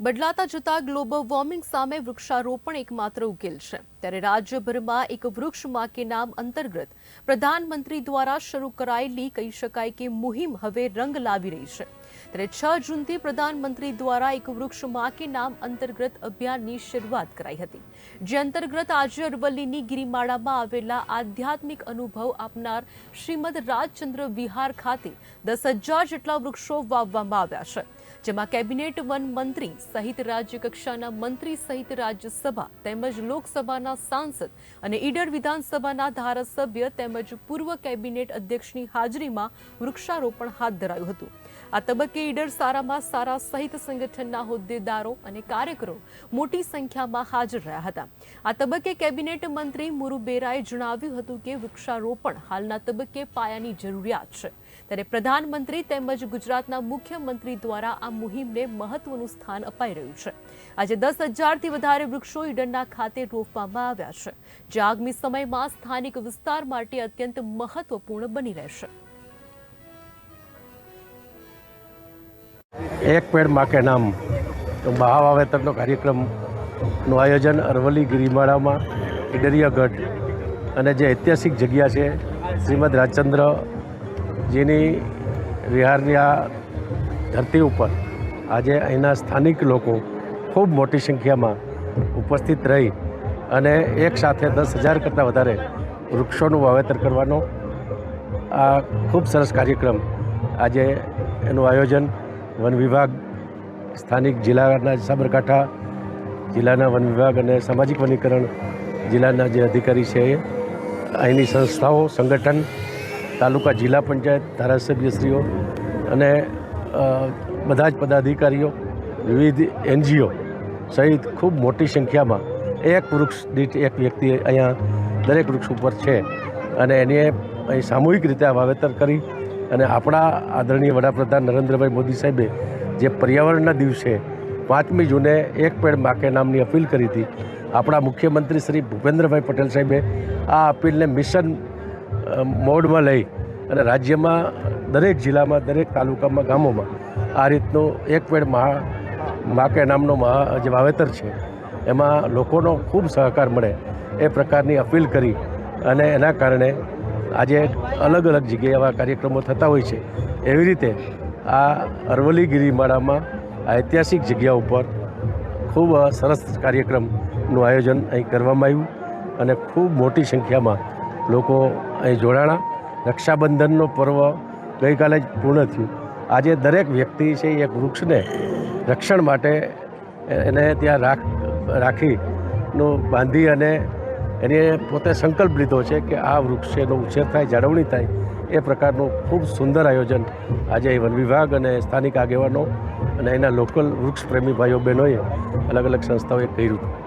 બદલાતા જતા global warming સામે વૃક્ષારોપણ એકમાત્ર ઉકેલ છે. ત્યારે રાજ્યભરમાં એક વૃક્ષ કે નામ અંતર્ગત પ્રધાનમંત્રી દ્વારા શરૂ કરાયેલી કહી શકાય કે મુહિમ હવે રંગ લાવી રહી છે. ત્યારે છ જૂનથી પ્રધાનમંત્રી દ્વારા એક વૃક્ષ કે નામ અંતર્ગત અભિયાનની શરૂઆત કરાઈ હતી. જે અંતર્ગત આજે અરવલ્લીની ગિરિમાળામાં આવેલા આધ્યાત્મિક અનુભવ આપનાર શ્રીમદ રાજચંદ્ર વિહાર ખાતે દસ હજાર જેટલા વૃક્ષો વાવવામાં આવ્યા છે. જેમાં કેબિનેટ વન મંત્રી સહિત રાજ્ય કક્ષાના મંત્રી સહિત રાજ્યસભા તેમજ લોકસભાના સાંસદ અને ઈડર વિધાનસભાના ધારાસભ્ય તેમજ પૂર્વ કેબિનેટ અધ્યક્ષની હાજરીમાં વૃક્ષારોપણ હાથ ધરાયું હતું. આ તબક્કે ઈડર સારામાં સારા સહિત સંગઠનના હોદ્દેદારો અને કાર્યકરો મોટી સંખ્યામાં હાજર રહ્યા હતા. આ તબક્કે કેબિનેટ મંત્રી મુરુબેરાએ જણાવ્યું હતું કે વૃક્ષારોપણ હાલના તબક્કે પાયાની જરૂરિયાત છે. ત્યારે પ્રધાનમંત્રી તેમજ ગુજરાતના મુખ્યમંત્રી દ્વારા આ મુહિમને મહત્વનું સ્થાન અપાઈ રહ્યું છે. આજે દસ હજારથી વધારે વૃક્ષો ઈડનના ખાતે રોપવામાં આવ્યા છે. જે આગામી સમયમાં સ્થાનિક વિસ્તાર માટે અત્યંત મહત્વપૂર્ણ બની રહેશે. એક પેડમાં નામ. તો બહા વાવેતરનો કાર્યક્રમનું આયોજન અરવલ્લી ગિરિમાળામાં ઈડરિયાગઢ અને જે ઐતિહાસિક જગ્યા છે, શ્રીમદ રાજચંદ્ર જેની વિહારની આ ધરતી ઉપર આજે અહીંના સ્થાનિક લોકો ખૂબ મોટી સંખ્યામાં ઉપસ્થિત રહી અને એક સાથે દસ હજાર કરતાં વધારે વૃક્ષોનું વાવેતર કરવાનો આ ખૂબ સરસ કાર્યક્રમ આજે એનું આયોજન વન વિભાગ સ્થાનિક જિલ્લાના સાબરકાંઠા જિલ્લાના વન વિભાગ અને સામાજિક વનીકરણ જિલ્લાના જે અધિકારી છે એ અહીંની સંસ્થાઓ, સંગઠન તાલુકા જિલ્લા પંચાયત ધારાસભ્યશ્રીઓ અને બધા જ પદાધિકારીઓ, વિવિધ એનજીઓ સહિત ખૂબ મોટી સંખ્યામાં એક વૃક્ષ દીઠ એક વ્યક્તિ અહીંયા દરેક વૃક્ષ ઉપર છે અને એને અહીં સામૂહિક રીતે આ વાવેતર કરી અને આપણા આદરણીય વડાપ્રધાન નરેન્દ્રભાઈ મોદી સાહેબે જે પર્યાવરણના દિવસે પાંચમી જૂને એક પેડ માકે નામની અપીલ કરી હતી, આપણા મુખ્યમંત્રી શ્રી ભૂપેન્દ્રભાઈ પટેલ સાહેબે આ અપીલને મિશન મોડમાં લઈ અને રાજ્યમાં દરેક જિલ્લામાં, દરેક તાલુકામાં, ગામોમાં આ રીતનો એક પેડ મહા, માકે નામનો મહા જે વાવેતર છે, એમાં લોકોનો ખૂબ સહકાર મળે એ પ્રકારની અપીલ કરી અને એના કારણે આજે અલગ અલગ જગ્યાએ આવા કાર્યક્રમો થતા હોય છે. એવી રીતે આ અરવલ્લી ગિરિમાળામાં ઐતિહાસિક જગ્યા ઉપર ખૂબ સરસ કાર્યક્રમનું આયોજન અહીં કરવામાં આવ્યું અને ખૂબ મોટી સંખ્યામાં લોકો અહીં જોડાણા. રક્ષાબંધનનો પર્વ ગઈકાલે જ પૂર્ણ થયું. આજે દરેક વ્યક્તિ છે એક વૃક્ષને રક્ષણ માટે એને ત્યાં રાખ, રાખીનું બાંધી અને એને પોતે સંકલ્પ લીધો છે કે આ વૃક્ષનો ઉછેર થાય, જાળવણી થાય, એ પ્રકારનું ખૂબ સુંદર આયોજન આજે વન વિભાગ અને સ્થાનિક આગેવાનો અને એના લોકલ વૃક્ષ પ્રેમી ભાઈઓ બહેનોએ અલગ અલગ સંસ્થાઓએ કર્યું.